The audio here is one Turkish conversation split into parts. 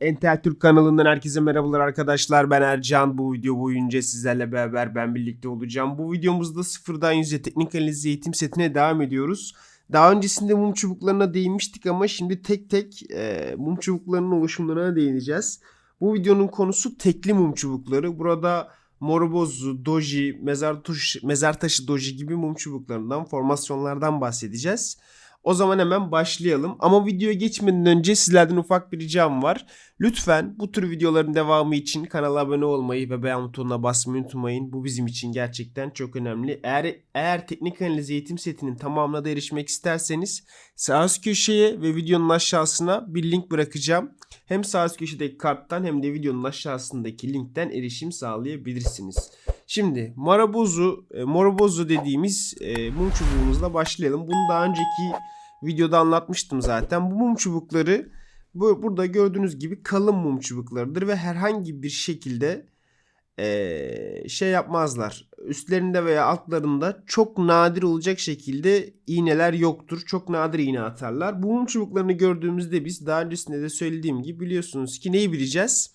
Entel Türk kanalından herkese merhabalar arkadaşlar. Ben Ercan. Bu video boyunca sizlerle beraber ben birlikte olacağım. Bu videomuzda sıfırdan yüze teknik analiz eğitim setine devam ediyoruz. Daha öncesinde mum çubuklarına değinmiştik ama şimdi tek tek e, mum çubuklarının oluşumlarına değineceğiz. Bu videonun konusu tekli mum çubukları. Burada morobozu, doji, mezar, tuş, mezar taşı doji gibi mum çubuklarından, formasyonlardan bahsedeceğiz. O zaman hemen başlayalım. Ama videoya geçmeden önce sizlerden ufak bir ricam var. Lütfen bu tür videoların devamı için kanala abone olmayı ve beğen butonuna basmayı unutmayın. Bu bizim için gerçekten çok önemli. Eğer eğer teknik analiz eğitim setinin tamamına da erişmek isterseniz sağ üst köşeye ve videonun aşağısına bir link bırakacağım. Hem sağ üst köşedeki karttan hem de videonun aşağısındaki linkten erişim sağlayabilirsiniz. Şimdi marabozu, e, morobozu dediğimiz e, mum çubuğumuzla başlayalım. Bunu daha önceki videoda anlatmıştım zaten. Bu mum çubukları bu, burada gördüğünüz gibi kalın mum çubuklarıdır ve herhangi bir şekilde e, şey yapmazlar. Üstlerinde veya altlarında çok nadir olacak şekilde iğneler yoktur. Çok nadir iğne atarlar. Bu mum çubuklarını gördüğümüzde biz daha öncesinde de söylediğim gibi biliyorsunuz ki neyi bileceğiz?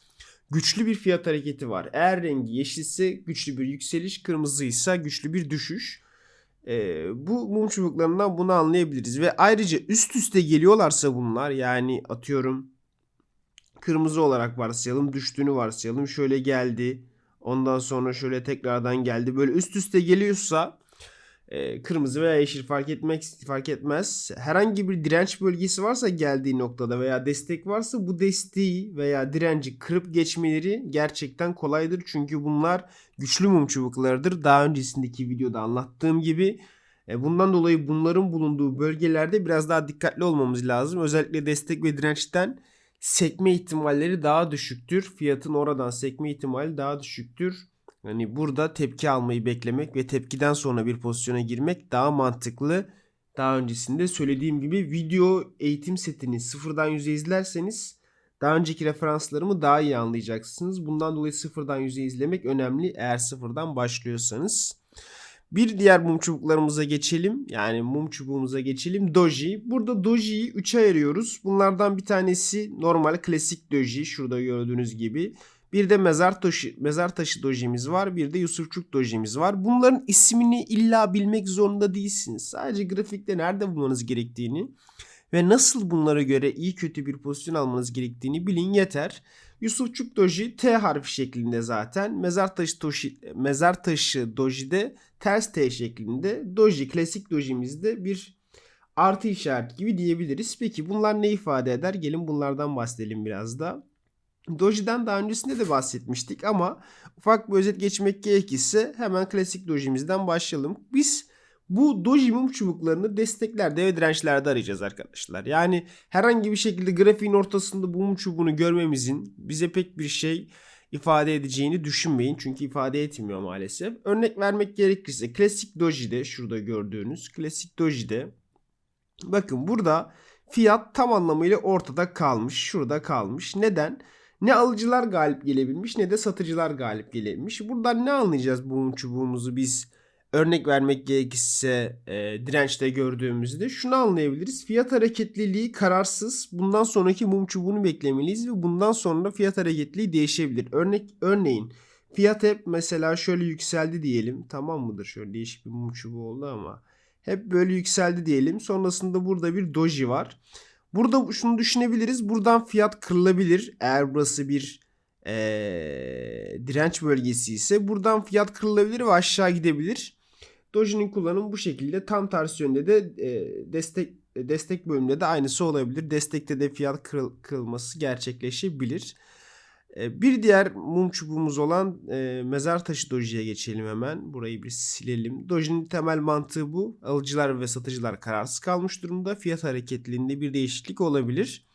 Güçlü bir fiyat hareketi var. Eğer rengi yeşilse güçlü bir yükseliş, kırmızıysa güçlü bir düşüş. Ee, bu mum çubuklarından bunu anlayabiliriz. Ve ayrıca üst üste geliyorlarsa bunlar yani atıyorum kırmızı olarak varsayalım, düştüğünü varsayalım. Şöyle geldi. Ondan sonra şöyle tekrardan geldi. Böyle üst üste geliyorsa e, kırmızı veya yeşil fark etmek fark etmez. Herhangi bir direnç bölgesi varsa geldiği noktada veya destek varsa bu desteği veya direnci kırıp geçmeleri gerçekten kolaydır. Çünkü bunlar güçlü mum çubuklarıdır. Daha öncesindeki videoda anlattığım gibi. E, bundan dolayı bunların bulunduğu bölgelerde biraz daha dikkatli olmamız lazım. Özellikle destek ve dirençten sekme ihtimalleri daha düşüktür. Fiyatın oradan sekme ihtimali daha düşüktür. Hani burada tepki almayı beklemek ve tepkiden sonra bir pozisyona girmek daha mantıklı. Daha öncesinde söylediğim gibi video eğitim setini sıfırdan yüze izlerseniz daha önceki referanslarımı daha iyi anlayacaksınız. Bundan dolayı sıfırdan yüze izlemek önemli eğer sıfırdan başlıyorsanız. Bir diğer mum çubuklarımıza geçelim. Yani mum çubuğumuza geçelim. Doji. Burada Doji'yi 3'e ayırıyoruz. Bunlardan bir tanesi normal klasik Doji. Şurada gördüğünüz gibi. Bir de mezar taşı, mezar taşı dojimiz var. Bir de Yusufçuk dojimiz var. Bunların ismini illa bilmek zorunda değilsiniz. Sadece grafikte nerede bulmanız gerektiğini ve nasıl bunlara göre iyi kötü bir pozisyon almanız gerektiğini bilin yeter. Yusufçuk doji T harfi şeklinde zaten. Mezar taşı doji, mezar taşı doji de ters T şeklinde. Doji klasik dojimizde bir artı işareti gibi diyebiliriz. Peki bunlar ne ifade eder? Gelin bunlardan bahsedelim biraz da. Doji'den daha öncesinde de bahsetmiştik ama ufak bir özet geçmek gerekirse hemen klasik Doji'mizden başlayalım. Biz bu Doji mum çubuklarını desteklerde ve dirençlerde arayacağız arkadaşlar. Yani herhangi bir şekilde grafiğin ortasında bu mum çubuğunu görmemizin bize pek bir şey ifade edeceğini düşünmeyin. Çünkü ifade etmiyor maalesef. Örnek vermek gerekirse klasik Doji'de şurada gördüğünüz klasik Doji'de bakın burada fiyat tam anlamıyla ortada kalmış. Şurada kalmış. Neden? Ne alıcılar galip gelebilmiş ne de satıcılar galip gelebilmiş. Buradan ne anlayacağız bu çubuğumuzu biz örnek vermek gerekirse e, dirençte gördüğümüzde şunu anlayabiliriz. Fiyat hareketliliği kararsız. Bundan sonraki mum çubuğunu beklemeliyiz ve bundan sonra fiyat hareketliliği değişebilir. Örnek örneğin fiyat hep mesela şöyle yükseldi diyelim. Tamam mıdır? Şöyle değişik bir mum çubuğu oldu ama hep böyle yükseldi diyelim. Sonrasında burada bir doji var. Burada şunu düşünebiliriz. Buradan fiyat kırılabilir. Eğer burası bir ee, direnç bölgesi ise buradan fiyat kırılabilir ve aşağı gidebilir. Doji'nin kullanımı bu şekilde. Tam tersi yönde de e, destek destek bölümünde de aynısı olabilir. Destekte de fiyat kırıl, kırılması gerçekleşebilir. E, bir diğer mum çubuğumuz olan e, mezar taşı dojiye geçelim hemen. Burayı bir silelim. Doji'nin temel mantığı bu. Alıcılar ve satıcılar kararsız kalmış durumda. Fiyat hareketliliğinde bir değişiklik olabilir.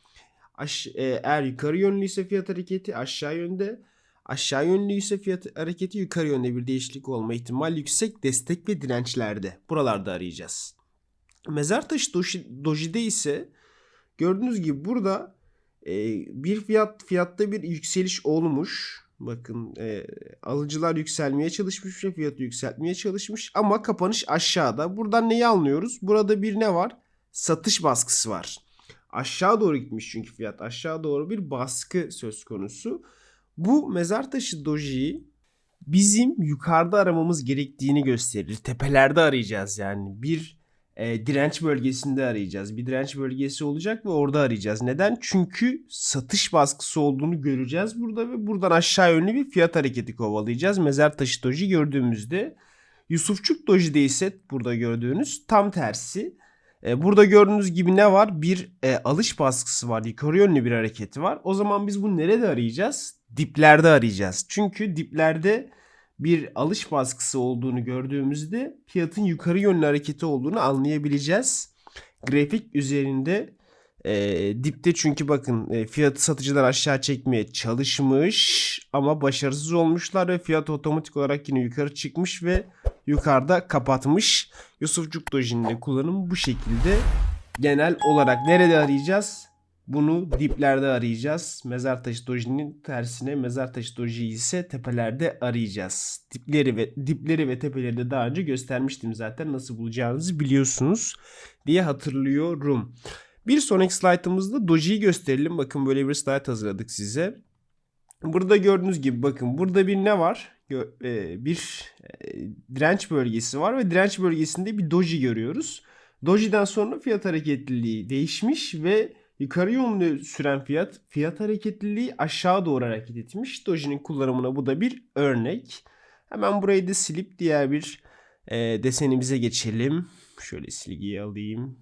Aş, e, eğer yukarı yönlü ise fiyat hareketi aşağı yönde. Aşağı yönlü ise fiyat hareketi yukarı yönde bir değişiklik olma ihtimali yüksek destek ve dirençlerde. Buralarda arayacağız. Mezar taşı doji, dojide ise gördüğünüz gibi burada bir fiyat fiyatta bir yükseliş olmuş. Bakın e, alıcılar yükselmeye çalışmış ve fiyatı yükseltmeye çalışmış ama kapanış aşağıda. Buradan neyi anlıyoruz? Burada bir ne var? Satış baskısı var. Aşağı doğru gitmiş çünkü fiyat. Aşağı doğru bir baskı söz konusu. Bu mezar taşı dojiyi bizim yukarıda aramamız gerektiğini gösterir. Tepelerde arayacağız yani. Bir e, direnç bölgesinde arayacağız. Bir direnç bölgesi olacak ve orada arayacağız. Neden? Çünkü satış baskısı olduğunu göreceğiz burada ve buradan aşağı yönlü bir fiyat hareketi kovalayacağız. Mezar taşı doji gördüğümüzde Yusufçuk Doji'de ise burada gördüğünüz tam tersi. E, burada gördüğünüz gibi ne var? Bir e, alış baskısı var. Yukarı yönlü bir hareketi var. O zaman biz bunu nerede arayacağız? Diplerde arayacağız. Çünkü diplerde bir alış baskısı olduğunu gördüğümüzde fiyatın yukarı yönlü hareketi olduğunu anlayabileceğiz. Grafik üzerinde e, dipte çünkü bakın e, fiyatı satıcılar aşağı çekmeye çalışmış ama başarısız olmuşlar ve fiyat otomatik olarak yine yukarı çıkmış ve yukarıda kapatmış. Yusufcuk Doji'nin kullanımı bu şekilde. Genel olarak nerede arayacağız? Bunu diplerde arayacağız. Mezar taşı dojinin tersine mezar taşı doji ise tepelerde arayacağız. Dipleri ve dipleri ve tepeleri de daha önce göstermiştim zaten nasıl bulacağınızı biliyorsunuz diye hatırlıyorum. Bir sonraki slaytımızda dojiyi gösterelim. Bakın böyle bir slide hazırladık size. Burada gördüğünüz gibi bakın burada bir ne var? E, bir e, direnç bölgesi var ve direnç bölgesinde bir doji görüyoruz. Doji'den sonra fiyat hareketliliği değişmiş ve yukarı yönlü süren fiyat fiyat hareketliliği aşağı doğru hareket etmiş. Doji'nin kullanımına bu da bir örnek. Hemen burayı da silip diğer bir e, desenimize geçelim. Şöyle silgiyi alayım.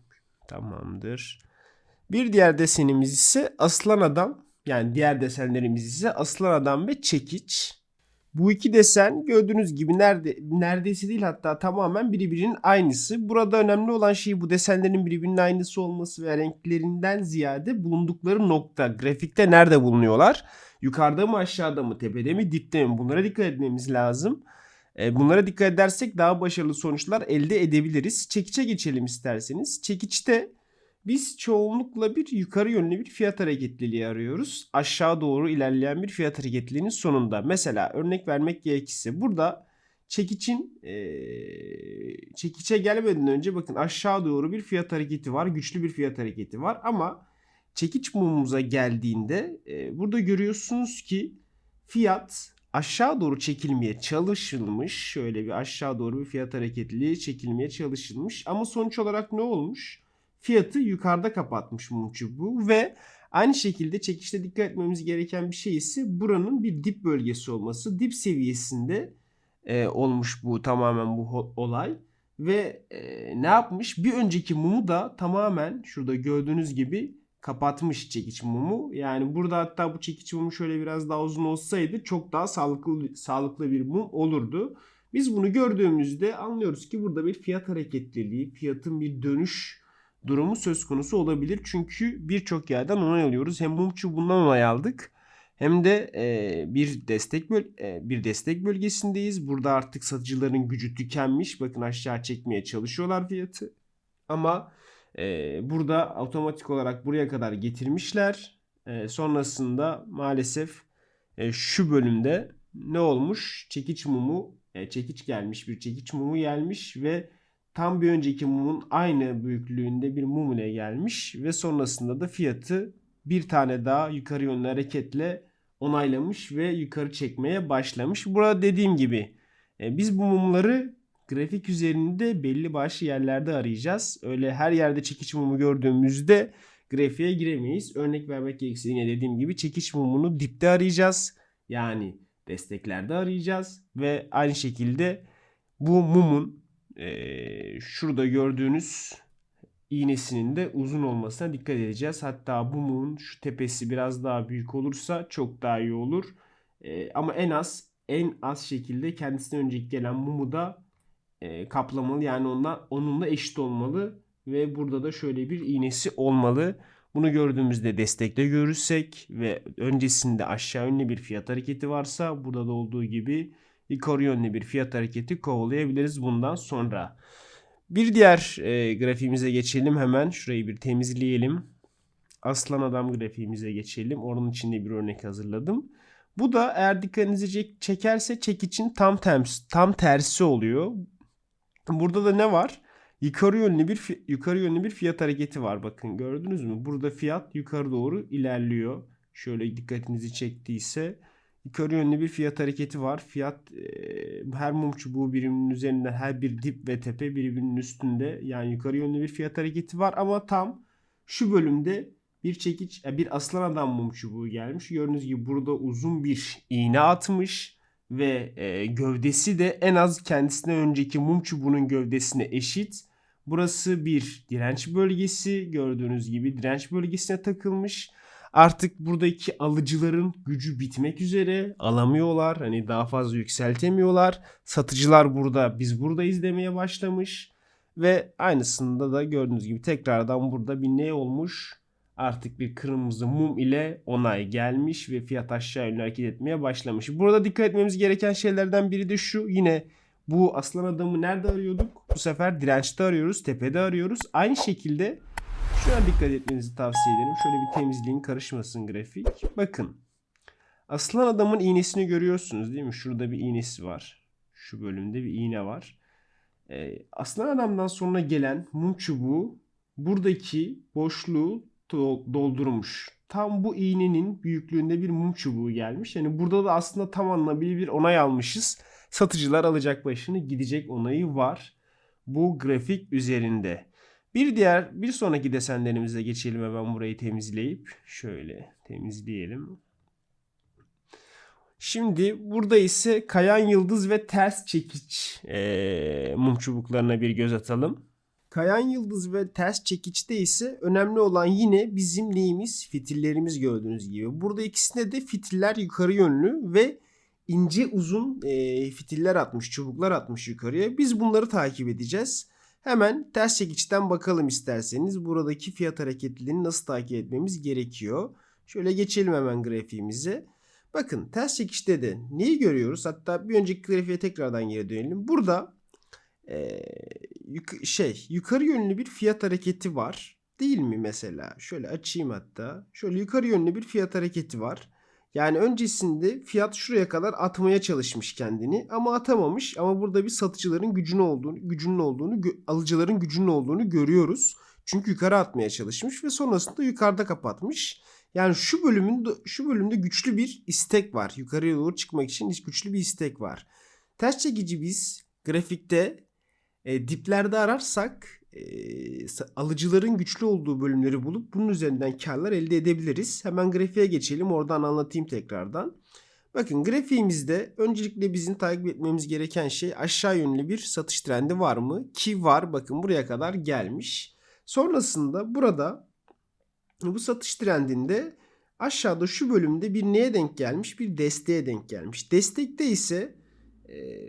Tamamdır. Bir diğer desenimiz ise aslan adam. Yani diğer desenlerimiz ise aslan adam ve çekiç. Bu iki desen gördüğünüz gibi nerede neredeyse değil hatta tamamen birbirinin aynısı. Burada önemli olan şey bu desenlerin birbirinin aynısı olması ve renklerinden ziyade bulundukları nokta. Grafikte nerede bulunuyorlar? Yukarıda mı aşağıda mı tepede mi dipte mi? Bunlara dikkat etmemiz lazım. E, Bunlara dikkat edersek daha başarılı sonuçlar elde edebiliriz. Çekiçe geçelim isterseniz. Çekiçte biz çoğunlukla bir yukarı yönlü bir fiyat hareketliliği arıyoruz. Aşağı doğru ilerleyen bir fiyat hareketliliğinin sonunda. Mesela örnek vermek gerekirse burada çekiçin eee çekiçe gelmeden önce bakın aşağı doğru bir fiyat hareketi var. Güçlü bir fiyat hareketi var ama çekiç mumumuza geldiğinde eee, burada görüyorsunuz ki fiyat aşağı doğru çekilmeye çalışılmış. Şöyle bir aşağı doğru bir fiyat hareketliliği çekilmeye çalışılmış. Ama sonuç olarak ne olmuş? Fiyatı yukarıda kapatmış mum çubuğu ve aynı şekilde çekişte dikkat etmemiz gereken bir şey ise buranın bir dip bölgesi olması. Dip seviyesinde e, olmuş bu tamamen bu olay ve e, ne yapmış? Bir önceki mumu da tamamen şurada gördüğünüz gibi kapatmış çekiç mumu. Yani burada hatta bu çekiç mumu şöyle biraz daha uzun olsaydı çok daha sağlıklı sağlıklı bir mum olurdu. Biz bunu gördüğümüzde anlıyoruz ki burada bir fiyat hareketliliği, fiyatın bir dönüş durumu söz konusu olabilir. Çünkü birçok yerden onay alıyoruz. Hem mum çubuğundan onay aldık hem de e, bir destek böl e, bir destek bölgesindeyiz. Burada artık satıcıların gücü tükenmiş. Bakın aşağı çekmeye çalışıyorlar fiyatı. Ama e, burada otomatik olarak buraya kadar getirmişler. E, sonrasında maalesef e, şu bölümde ne olmuş? Çekiç mumu, e, çekiç gelmiş, bir çekiç mumu gelmiş ve tam bir önceki mumun aynı büyüklüğünde bir mum ile gelmiş ve sonrasında da fiyatı bir tane daha yukarı yönlü hareketle onaylamış ve yukarı çekmeye başlamış. Burada dediğim gibi e, biz bu mumları grafik üzerinde belli başlı yerlerde arayacağız. Öyle her yerde çekiç mumu gördüğümüzde grafiğe giremeyiz. Örnek vermek gerekirse yine dediğim gibi çekiç mumunu dipte arayacağız. Yani desteklerde arayacağız ve aynı şekilde bu mumun e, şurada gördüğünüz iğnesinin de uzun olmasına dikkat edeceğiz. Hatta bu mumun şu tepesi biraz daha büyük olursa çok daha iyi olur. E, ama en az en az şekilde kendisine önceki gelen mumu da e, kaplamalı. Yani onunla, onunla eşit olmalı. Ve burada da şöyle bir iğnesi olmalı. Bunu gördüğümüzde destekte görürsek ve öncesinde aşağı yönlü bir fiyat hareketi varsa burada da olduğu gibi yukarı yönlü bir fiyat hareketi kovalayabiliriz bundan sonra. Bir diğer e, grafiğimize geçelim hemen. Şurayı bir temizleyelim. Aslan adam grafiğimize geçelim. Onun içinde bir örnek hazırladım. Bu da eğer dikkatinizi çek- çekerse çekiçin tam tersi, tam tersi oluyor. Burada da ne var? yukarı yönlü bir yukarı yönlü bir fiyat hareketi var bakın gördünüz mü? Burada fiyat yukarı doğru ilerliyor. Şöyle dikkatinizi çektiyse yukarı yönlü bir fiyat hareketi var. Fiyat e, her mum çubuğu biriminin üzerinde her bir dip ve tepe birbirinin üstünde. Yani yukarı yönlü bir fiyat hareketi var ama tam şu bölümde bir çekiç e, bir aslan adam mum çubuğu gelmiş. Gördüğünüz gibi burada uzun bir iğne atmış ve e, gövdesi de en az kendisine önceki mum çubuğunun gövdesine eşit. Burası bir direnç bölgesi. Gördüğünüz gibi direnç bölgesine takılmış. Artık buradaki alıcıların gücü bitmek üzere. Alamıyorlar. Hani daha fazla yükseltemiyorlar. Satıcılar burada biz buradayız demeye başlamış. Ve aynısında da gördüğünüz gibi tekrardan burada bir ne olmuş? Artık bir kırmızı mum ile onay gelmiş ve fiyat aşağı yönlü hareket etmeye başlamış. Burada dikkat etmemiz gereken şeylerden biri de şu. Yine bu aslan adamı nerede arıyorduk? Bu sefer dirençte arıyoruz, tepede arıyoruz. Aynı şekilde şuna dikkat etmenizi tavsiye ederim. Şöyle bir temizliğin karışmasın grafik. Bakın. Aslan adamın iğnesini görüyorsunuz değil mi? Şurada bir iğnesi var. Şu bölümde bir iğne var. Ee, aslan adamdan sonra gelen mum çubuğu buradaki boşluğu do- doldurmuş. Tam bu iğnenin büyüklüğünde bir mum çubuğu gelmiş. Yani burada da aslında tam anlamıyla bir onay almışız. Satıcılar alacak başını gidecek onayı var. Bu grafik üzerinde. Bir diğer bir sonraki desenlerimize geçelim hemen burayı temizleyip şöyle temizleyelim. Şimdi burada ise kayan yıldız ve ters çekiç eee, mum çubuklarına bir göz atalım. Kayan yıldız ve ters çekiçte ise önemli olan yine bizim neyimiz? Fitillerimiz gördüğünüz gibi. Burada ikisinde de fitiller yukarı yönlü ve ince uzun eee, fitiller atmış, çubuklar atmış yukarıya. Biz bunları takip edeceğiz. Hemen ters çekiçten bakalım isterseniz. Buradaki fiyat hareketliliğini nasıl takip etmemiz gerekiyor. Şöyle geçelim hemen grafiğimize. Bakın ters çekişte de neyi görüyoruz? Hatta bir önceki grafiğe tekrardan geri dönelim. Burada eee, yuk- şey yukarı yönlü bir fiyat hareketi var. Değil mi mesela? Şöyle açayım hatta. Şöyle yukarı yönlü bir fiyat hareketi var. Yani öncesinde fiyat şuraya kadar atmaya çalışmış kendini ama atamamış ama burada bir satıcıların gücünün olduğunu, gücünün olduğunu, alıcıların gücünün olduğunu görüyoruz. Çünkü yukarı atmaya çalışmış ve sonrasında yukarıda kapatmış. Yani şu bölümün şu bölümde güçlü bir istek var. Yukarıya doğru çıkmak için güçlü bir istek var. Ters çekici biz grafikte e, diplerde ararsak alıcıların güçlü olduğu bölümleri bulup bunun üzerinden karlar elde edebiliriz. Hemen grafiğe geçelim. Oradan anlatayım tekrardan. Bakın grafiğimizde öncelikle bizim takip etmemiz gereken şey aşağı yönlü bir satış trendi var mı? Ki var. Bakın buraya kadar gelmiş. Sonrasında burada bu satış trendinde aşağıda şu bölümde bir neye denk gelmiş? Bir desteğe denk gelmiş. Destekte ise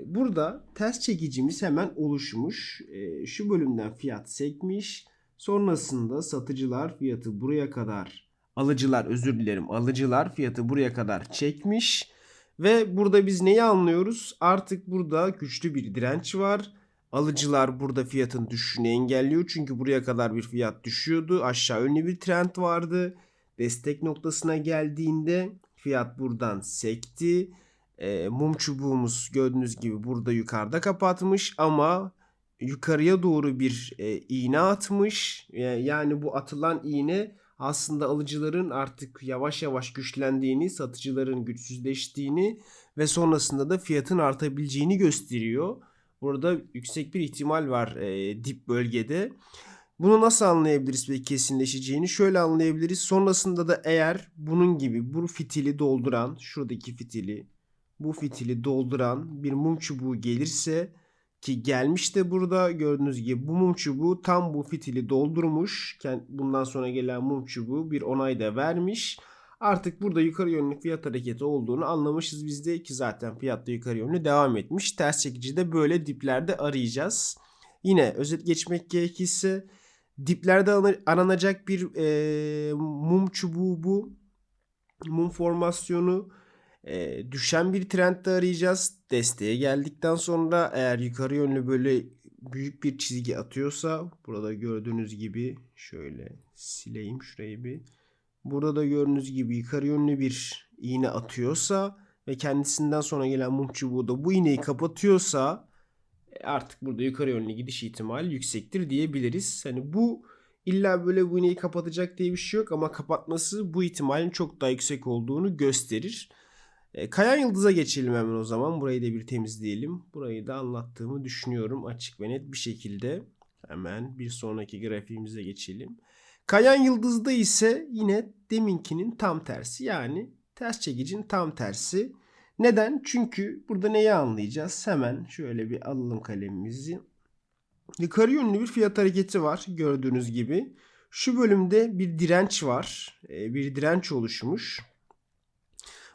burada ters çekicimiz hemen oluşmuş. E, şu bölümden fiyat sekmiş. Sonrasında satıcılar fiyatı buraya kadar alıcılar özür dilerim alıcılar fiyatı buraya kadar çekmiş. Ve burada biz neyi anlıyoruz? Artık burada güçlü bir direnç var. Alıcılar burada fiyatın düşüşünü engelliyor. Çünkü buraya kadar bir fiyat düşüyordu. Aşağı yönlü bir trend vardı. Destek noktasına geldiğinde fiyat buradan sekti. E, mum çubuğumuz gördüğünüz gibi burada yukarıda kapatmış ama yukarıya doğru bir e, iğne atmış. E, yani bu atılan iğne aslında alıcıların artık yavaş yavaş güçlendiğini, satıcıların güçsüzleştiğini ve sonrasında da fiyatın artabileceğini gösteriyor. Burada yüksek bir ihtimal var e, dip bölgede. Bunu nasıl anlayabiliriz ve kesinleşeceğini? Şöyle anlayabiliriz. Sonrasında da eğer bunun gibi bu fitili dolduran, şuradaki fitili, bu fitili dolduran bir mum çubuğu gelirse ki gelmiş de burada gördüğünüz gibi bu mum çubuğu tam bu fitili doldurmuş. Bundan sonra gelen mum çubuğu bir onay da vermiş. Artık burada yukarı yönlü fiyat hareketi olduğunu anlamışız biz de ki zaten fiyatta yukarı yönlü devam etmiş. Ters çekici de böyle diplerde arayacağız. Yine özet geçmek gerekirse diplerde aranacak bir e, mum çubuğu bu. Mum formasyonu e, düşen bir trendde arayacağız. Desteğe geldikten sonra eğer yukarı yönlü böyle büyük bir çizgi atıyorsa burada gördüğünüz gibi şöyle sileyim şurayı bir. Burada da gördüğünüz gibi yukarı yönlü bir iğne atıyorsa ve kendisinden sonra gelen mum çubuğu da bu iğneyi kapatıyorsa e, artık burada yukarı yönlü gidiş ihtimali yüksektir diyebiliriz. Hani bu illa böyle bu iğneyi kapatacak diye bir şey yok ama kapatması bu ihtimalin çok daha yüksek olduğunu gösterir. E, Kayan Yıldız'a geçelim hemen o zaman. Burayı da bir temizleyelim. Burayı da anlattığımı düşünüyorum açık ve net bir şekilde. Hemen bir sonraki grafiğimize geçelim. Kayan Yıldız'da ise yine deminkinin tam tersi. Yani ters çekicin tam tersi. Neden? Çünkü burada neyi anlayacağız? Hemen şöyle bir alalım kalemimizi. Yukarı yönlü bir fiyat hareketi var gördüğünüz gibi. Şu bölümde bir direnç var. E, Bir direnç oluşmuş.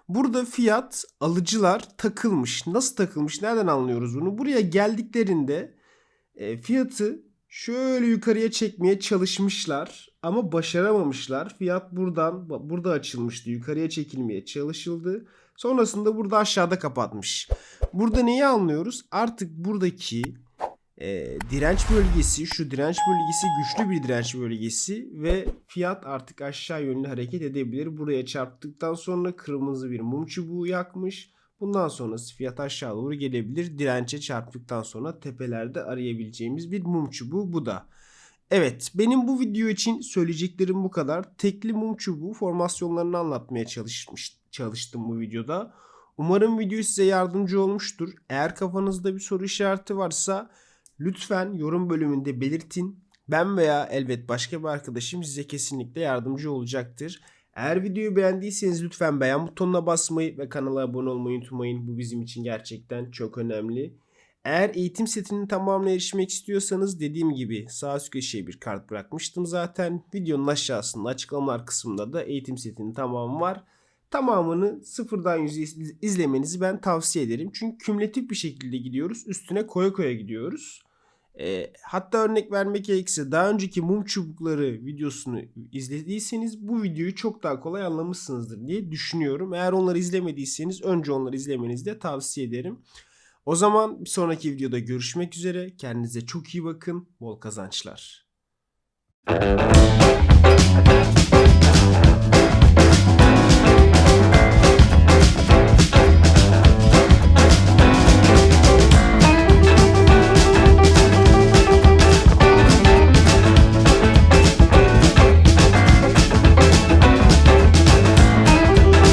Burada fiyat alıcılar takılmış. Nasıl takılmış? Nereden anlıyoruz bunu? Buraya geldiklerinde e, fiyatı şöyle yukarıya çekmeye çalışmışlar ama başaramamışlar. Fiyat buradan burada açılmıştı. Yukarıya çekilmeye çalışıldı. Sonrasında burada aşağıda kapatmış. Burada neyi anlıyoruz? Artık buradaki e, direnç bölgesi, şu direnç bölgesi güçlü bir direnç bölgesi ve fiyat artık aşağı yönlü hareket edebilir. Buraya çarptıktan sonra kırmızı bir mum çubuğu yakmış. Bundan sonrası fiyat aşağı doğru gelebilir. Dirençe çarptıktan sonra tepelerde arayabileceğimiz bir mum çubuğu bu da. Evet benim bu video için söyleyeceklerim bu kadar. Tekli mum çubuğu formasyonlarını anlatmaya çalışmış, çalıştım bu videoda. Umarım video size yardımcı olmuştur. Eğer kafanızda bir soru işareti varsa lütfen yorum bölümünde belirtin. Ben veya elbet başka bir arkadaşım size kesinlikle yardımcı olacaktır. Eğer videoyu beğendiyseniz lütfen beğen butonuna basmayı ve kanala abone olmayı unutmayın. Bu bizim için gerçekten çok önemli. Eğer eğitim setinin tamamına erişmek istiyorsanız dediğim gibi sağ üst köşeye bir kart bırakmıştım zaten. Videonun aşağısında açıklamalar kısmında da eğitim setinin tamamı var. Tamamını sıfırdan yüze izlemenizi ben tavsiye ederim. Çünkü kümülatif bir şekilde gidiyoruz. Üstüne koya koya gidiyoruz. E, hatta örnek vermek gerekirse daha önceki mum çubukları videosunu izlediyseniz bu videoyu çok daha kolay anlamışsınızdır diye düşünüyorum. Eğer onları izlemediyseniz önce onları izlemenizi de tavsiye ederim. O zaman bir sonraki videoda görüşmek üzere. Kendinize çok iyi bakın. Bol kazançlar.